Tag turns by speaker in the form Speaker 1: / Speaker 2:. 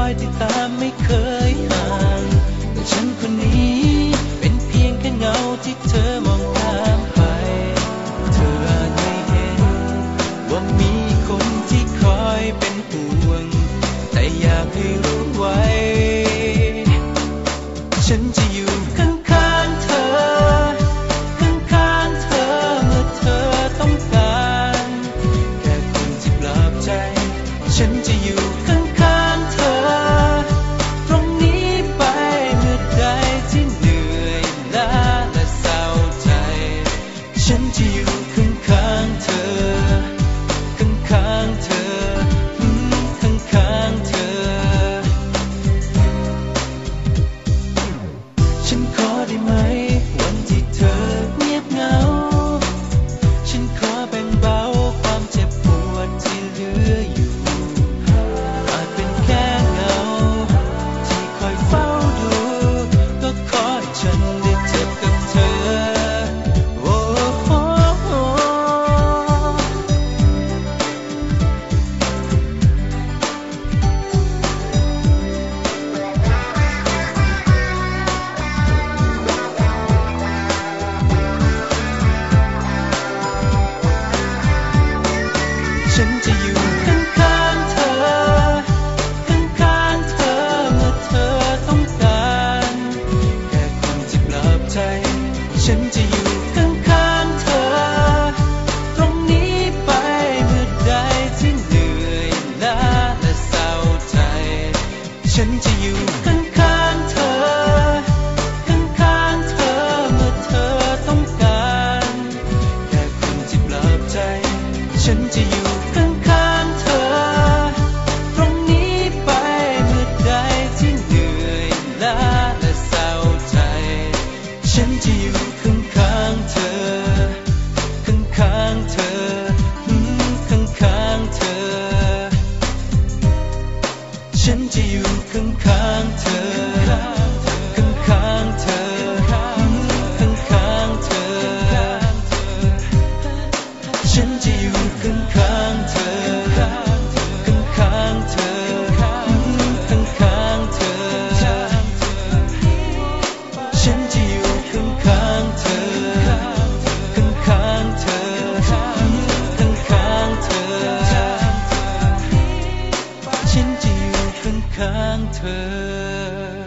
Speaker 1: อยติดตามไม่เคยห่างแต่ฉันคนนี้ เป็นเพียงแค่เงาที่เธอมองตามไป เธอไม่เห็น ว่ามีคนที่คอยเป็นห่วง แต่อยากให้รู้ไว้ ฉันจะอยู่ข้างๆเธอ ข้างๆเธอเมื่อเธอต้องการ แค่คนที่ปลอบใจ ฉันจะ ข้างๆเธอ ตรงนี้ไปเมื่อใดที่เหนื่อยล้าและเศร้าใจ ฉันจะอยู่ข้างๆเธอ ข้างๆเธอเมื่อเธอต้องการ แค่คนที่ปลอบใจ ฉันจะอยู่ข้างๆเธอ ตรงนี้ไปเมื่อใดที่เหนื่อยล้าและเศร้าใจ ฉันจะอยู่ ข้างๆเธอข้างๆเธอ ฉันจะอยู่ข้างๆเธอข้างๆเธอข้างๆเธอ ฉันจะอยู่ข้างๆเธอข้างๆเธอข้างๆเธอ ฉันจะอยู่ข้างๆเธอ